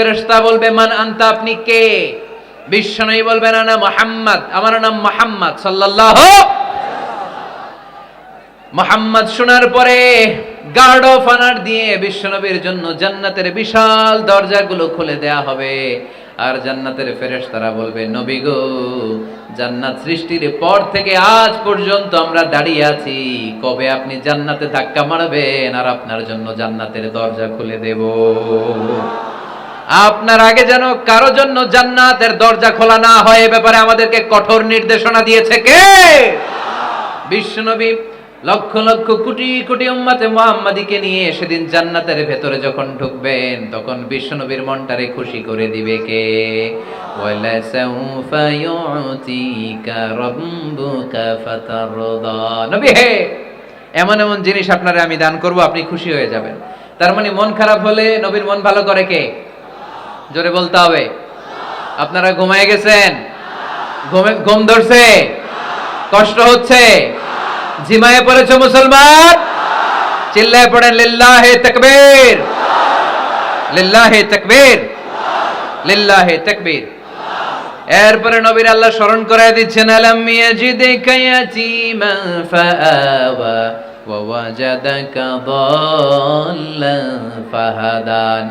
ফেরেশতা বলবে, মান আনতা, আপনি কে? বিশ্বনবী বলবেন আনা মুহাম্মদ। আমার নাম মুহাম্মদ সাল্লাল্লাহু মুহাম্মদ শোনার পরে গার্ড অফ অনার দিয়ে বিশ্বনবীর জন্য জান্নাতের বিশাল দরজাগুলো খুলে দেয়া হবে। আর জান্নাতের ফেরেশতারা বলবে, নবী গো, জান্নাত সৃষ্টির পর থেকে আজ পর্যন্ত আমরা দাঁড়িয়ে আছি। কবে আপনি জান্নাতে ধাক্কা মারবেন? আর আপনার জন্য জান্নাতের দরজা খুলে দেব। আপনার আগে যেন কারও জন্য জান্নাতের দরজা খোলা না হয়, এ ব্যাপারে আমাদেরকে কঠোর নির্দেশনা দিয়েছে কে? বিশ্বনবী লক্ষ লক্ষ কোটি কোটি উম্মতে মুহাম্মাদিকে নিয়ে সেদিন জান্নাতের ভেতরে যখন ঢুকবেন, তখন বিশ্বনবীর মনটারে খুশি করে দিবে কে? এমন এমন জিনিস আপনারে আমি দান করব, আপনি খুশি হয়ে যাবেন। তার মানে মন খারাপ হলে নবীর মন ভালো করে কে? জোরে বলতে হবে। আপনারা ঘুমায় গেছেন? ঘুম ধরছে? কষ্ট হচ্ছে? ঝিমায়ে পড়েছো মুসলমান? চিল্লায় পড়েন, লিল্লাহে তাকবীর। লিল্লাহে তাকবীর। লিল্লাহে তকবীর। এরপরে নবীর আল্লাহ স্মরণ করায় দিচ্ছেন, আলাম ইয়াজিদিকা ইয়াতীমান ফাআওয়া।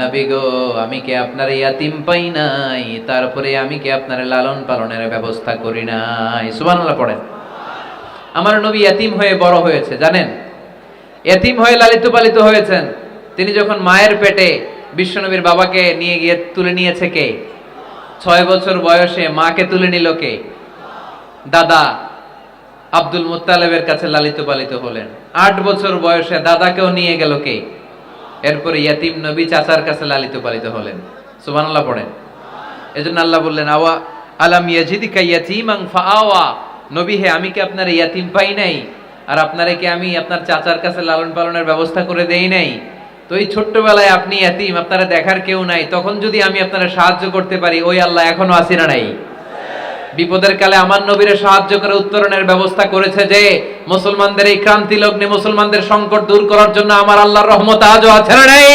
নবী গো, আমি কি আপনার ইয়াতিম পাই নাই? তারপরে আমি কি আপনার লালন পালনের ব্যবস্থা করি নাই? সুবহানাল্লাহ পড়েন। আমার নবী ইয়াতিম হয়ে বড় হয়েছে, জানেন? এতিম হয়ে লালিত পালিত হয়েছেন। তিনি যখন মায়ের পেটে বিশ্বনবীর বাবাকে নিয়ে গিয়ে তুলে নিয়েছে কে? ছয় বছর বয়সে মাকে তুলে নিল কে? দাদা আব্দুল মুত্তালেবের কাছে লালিত পালিত হলেন। আট বছর বয়সে দাদাকেও নিয়ে গেল কে? এরপরে ইয়াতিম নবী চাচার কাছে লালিত পালিত হলেন। সুবহানাল্লাহ পড়েন। এজন্য আল্লাহ বললেন, আওয়া আলাম ইয়াজিদিকা ইয়াতীমাং ফাআওয়া। নবী হে, আমি কি আপনার ইয়াতিম পাই নাই? আর আপনারে কি আমি আপনার চাচার কাছে লালন পালনের ব্যবস্থা করে দেই নাই? তো এই ছোট্টবেলায় আপনি ইয়াতিম, আপনারা দেখার কেউ নাই। তখন যদি আমি আপনারা সাহায্য করতে পারি, ওই আল্লাহ এখনও আসিনা নাই। বিপদের কালে আমার নবীরে সাহায্য করে উত্তরণের ব্যবস্থা করেছে যে, মুসলমানদের এই ক্রান্তি লগ্নে মুসলমানদের সংকট দূর করার জন্য আমার আল্লাহর রহমত আজও আছে না নাই?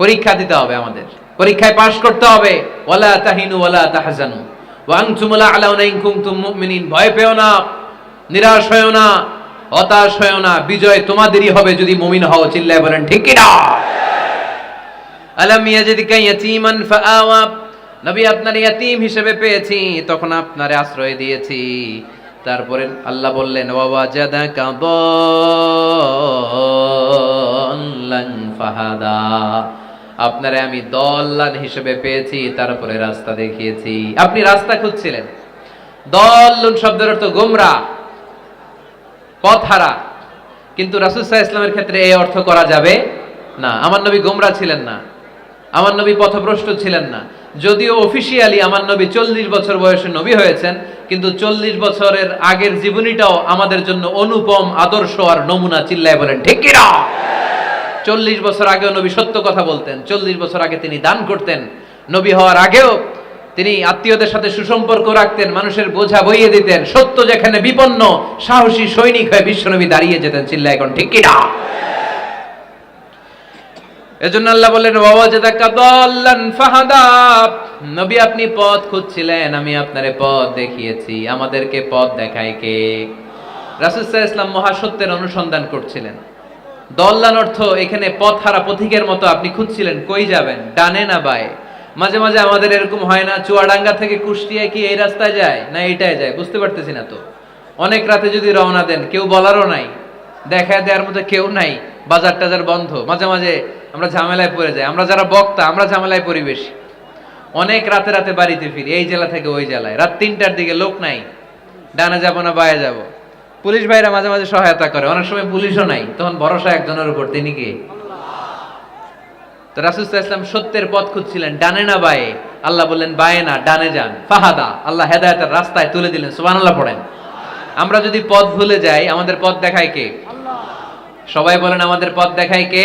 পরীক্ষা দিতে হবে আমাদের। পরীক্ষায় পাশ করতে হবে। ওয়ালা তাহিনু ওয়ালা তাহজানু। ওয়া আনতুম লা আলাউনা ইন কুনতুম মুমিনিন। ভয় পেও না, নিরাশ হয়ো না, হতাশ হয়ো না। বিজয় তোমাদেরই হবে যদি মুমিন হও, চিল্লায় বলেন, ঠিক কি না আলাম ইয়াজিদিকা ইয়াতীমান ফাআওয়া নবী আপনার ইয়াতিম হিসেবে পেয়েছি, তখন আপনারে আশ্রয় দিয়েছি। তারপরে আল্লাহ বললেন বাবা দল্লান ফাহাদা। আপনারে আমি দল্লান হিসেবে পেয়েছি, তারপরে রাস্তা দেখিয়েছি। আপনি রাস্তা খুঁজছিলেন। দল্লুন শব্দের অর্থ গোমরা, পথহারা। কিন্তু রাসুসাহ ইসলামের ক্ষেত্রে এই অর্থ করা যাবে না। আমার নবী গোমরা ছিলেন না। আমার নবী পথভ্রষ্ট ছিলেন না। যদিও অফিসিয়ালি আমার নবী চল্লিশ বছর বয়সে নবী হয়েছেন, কিন্তু চল্লিশ বছরের আগের জীবনীটাও আমাদের জন্য অনুপম, আদর্শ আর নমুনা চিল্লায় বলেন, ঠিক কিনা চল্লিশ বছর আগেও নবী সত্য কথা বলতেন, চল্লিশ বছর আগে তিনি দান করতেন। নবী হওয়ার আগেও তিনি আত্মীয়দের সাথে সুসম্পর্ক রাখতেন, মানুষের বোঝা বইয়ে দিতেন, সত্য যেখানে বিপন্ন, সাহসী সৈনিক হয়ে বিশ্বনবী দাঁড়িয়ে যেতেন চিল্লা এখন ঠিক কিনা এজন্য আল্লাহ বললেন বাবা যে দল্লান ফাহাদা। নবী, আপনি পথ খুঁজছিলেন, আমি আপনারে পথ দেখিয়েছি। আমাদেরকে পথ দেখায় কে? রাসূল ইসলাম মহাসত্যের অনুসন্ধান করছিলেন। দল্লান অর্থ এখানে পথ হারা পথিকের মতো, আপনি খুঁজছিলেন, কই যাবেন? ডানে না বায়ে? মাঝে মাঝে আমাদের এরকম হয় না, চুয়াডাঙ্গা থেকে কুষ্টিয়া কি এই রাস্তায় যায়, না এইটাই যায়? বুঝতে পারতেছি না তো। অনেক রাতে যদি রওনা দেন, কেউ বলারও নাই দেখা দেওয়ার মতো কেউ নাই বাজার টাজার বন্ধ। মাঝে মাঝে আমরা ঝামেলায় পড়ে যাই। আমরা যারা বক্তা, আমরা ঝামেলায় পড়ি বেশি। অনেক রাতে রাতে বাড়িতে ফিরি, এই জেলা থেকে ওই জেলায়। রাত তিনটার দিকে লোক নাই, ডানে যাব না বায়ে যাব। পুলিশ ভাইরা মাঝে মাঝে সহায়তা করে, অনেক সময় পুলিশও নাই। তখন ভরসা একজনের উপর, তিনি কে? তো রাসুল ইসলাম সত্যের পথ খুঁজছিলেন, ডানে না বায়ে? আল্লাহ বললেন, বায়ে না, ডানে যান। ফাহাদা, আল্লাহ হেদায়তের রাস্তায় তুলে দিলেন সুবান আল্লাহ পড়েন। আমরা যদি পথ ভুলে যাই, আমাদের পথ দেখায় কে? সবাই বলেন, আমাদের পথ দেখায় কে?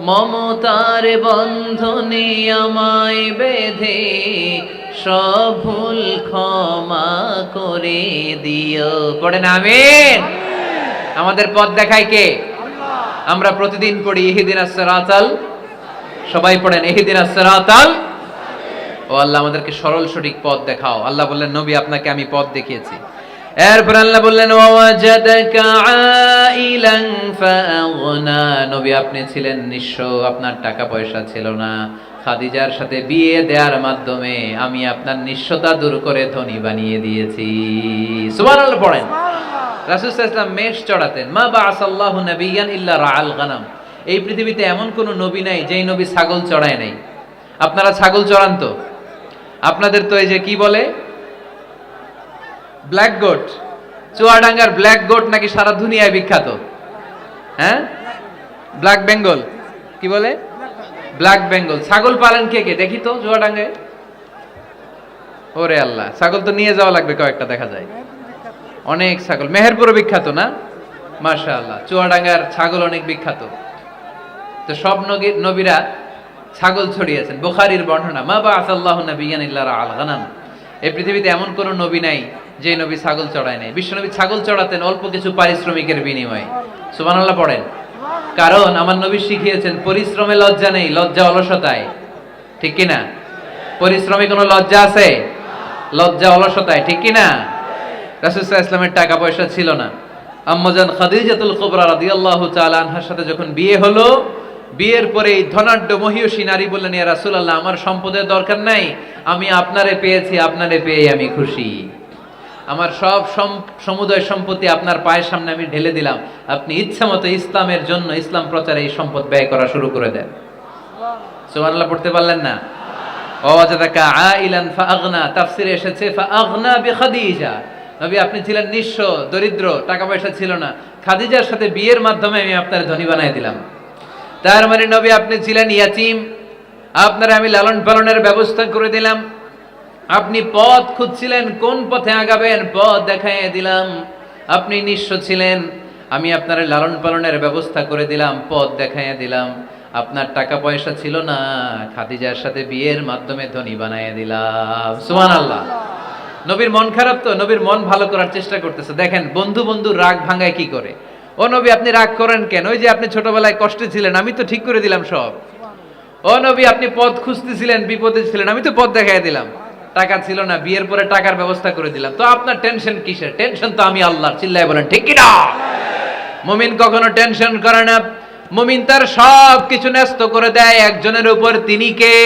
মমতার বন্ধনে আমায় বেঁধে সব ভুল ক্ষমা করে দিও। পড়েন, আমিন। আমাদের পথ দেখায় কে? আমরা প্রতিদিন পড়ি ইহিদিন আসরাতাল সবাই পড়েন, ইহিদিন আসরাতাল ও আল্লাহ, আমাদেরকে সরল সঠিক পথ দেখাও। আল্লাহ বললেন, নবী, আপনাকে আমি পথ দেখিয়েছি। এরপর আল্লাহ বললেন নবী আপনি ছিলেন নিঃস্ব আপনার টাকা পয়সা ছিল না। খাদিজার সাথে বিয়ে দেওয়ার মাধ্যমে আমি আপনার নিঃস্বতা দূর করে ধনী বানিয়ে দিয়েছি। সুবহানাল্লাহ পড়েন। রাসূল আলাইহি মেষ চড়াতেন। মা বাআসাল্লাহু নাবিয়ান ইল্লা রাআল গানাম। এই পৃথিবীতে এমন কোন নবী নাই যেই নবী ছাগল চড়ায় নাই। আপনারা ছাগল চড়ান তো? আপনাদের তো এই যে কি বলে? Black goat. চুয়াডাঙ্গার ব্ল্যাক গোট নাকি সারা দুনিয়ায় বিখ্যাত? হ্যাঁ? Black Bengal. কি বলে? Black Bengal. ছাগল পালেন কে কে? দেখি তো চুয়াডাঙ্গায়। ওরে আল্লাহ, ছাগল তো নিয়ে যাওয়া লাগবে কয়েকটা, দেখা যায়। অনেক ছাগল। মেহেরপুরও বিখ্যাত না? মাশা আল্লাহ চুয়াডাঙ্গার ছাগল অনেক বিখ্যাত। তো সব নবীরা ছাগল ছড়িয়েছেন। বুখারীর বর্ণনা, মা বা আসাল্লাহ নবিয়ান ইল্লা আল এই পৃথিবীতে এমন কোন নবী নাই যে নবী ছাগল চড়ায় নাই। বিশ্বনবী ছাগল চড়াতেন অল্প কিছু পারিশ্রমিকের বিনিময়ে। সুবহানাল্লাহ পড়েন। কারণ আমার নবী শিখিয়েছেন, পরিশ্রমে লজ্জা নেই, লজ্জা অলসতায়। ঠিক কি না পরিশ্রমে কোনো লজ্জা আছে? লজ্জা অলসতায়। ঠিক কি না রাসূলুল্লাহ ইসলামের টাকা পয়সা ছিল না। আম্মাজান খাদিজাতুল কুবরা রাদিয়াল্লাহু তাআলা আনহার সাথে যখন বিয়ে হলো, বিয়ের পরে এই ধনাঢ্য মহিয়সী নারী বললেন, ইয়া রাসূলুল্লাহ, আমার সম্পদের দরকার নাই। আমি আপনারে পেয়েছি, আপনারে পেয়ে আমি খুশি। আমার সব সম- সমুদয় সম্পত্তি আপনার পায়ের সামনে আমি ঢেলে দিলাম। আপনি ইচ্ছা মতো ইসলামের জন্য ইসলাম প্রচারে এই সম্পদ ব্যয় করা শুরু করে দেন। সুবহানাল্লাহ, পড়তে পারলেন না? ওয়াজাদাকা আইলান ফাআগনা, তাফসিরে এসেছে, ফাআগনা বিখাদিজা। নবী, আপনি ছিলেন নিঃস্ব, দরিদ্র টাকা পয়সা ছিল না। খাদিজার সাথে বিয়ের মাধ্যমে আমি আপনার ধনী বানাই দিলাম। তার মানে নবী, আপনি ছিলেন ইয়াতিম। আপনার আমি লালন পালনের ব্যবস্থা করে দিলাম। আপনি পথ খুঁজছিলেন, কোন পথে আগাবেন? পথ দেখাইয়ে দিলাম। আপনি নিঃস্ব ছিলেন। আমি আপনার লালন পালনের ব্যবস্থা করে দিলাম, পথ দেখাইয়ে দিলাম। আপনার টাকা পয়সা ছিল না, খাদিজার সাথে বিয়ের মাধ্যমে ধনী বানাইয়ে দিলাম। সুমান আল্লাহ নবীর মন খারাপ তো, নবীর মন ভালো করার চেষ্টা করতেছে। দেখেন, বন্ধু বন্ধু রাগ ভাঙায় কি করে? ও নবী, আপনি রাগ করেন কেন? ওই যে আপনি ছোটবেলায় কষ্টে ছিলেন, আমি তো ঠিক করে দিলাম সব। ও নবী, আপনি পথ খুঁজতেছিলেন, বিপদে ছিলেন, আমি তো পথ দেখাই দিলাম। টাকা ছিল না, বিয়ের পরে টাকার ব্যবস্থা করে দিলাম। তো আপনার টেনশন কিসের? টেনশন তো আমি আল্লাহ চিল্লাই বলেন, ঠিক কিনা? মুমিন কখনো টেনশন করে না। মুমিন তার সব কিছু ন্যস্ত করে দেয়, একজনের উপর তিনি কে?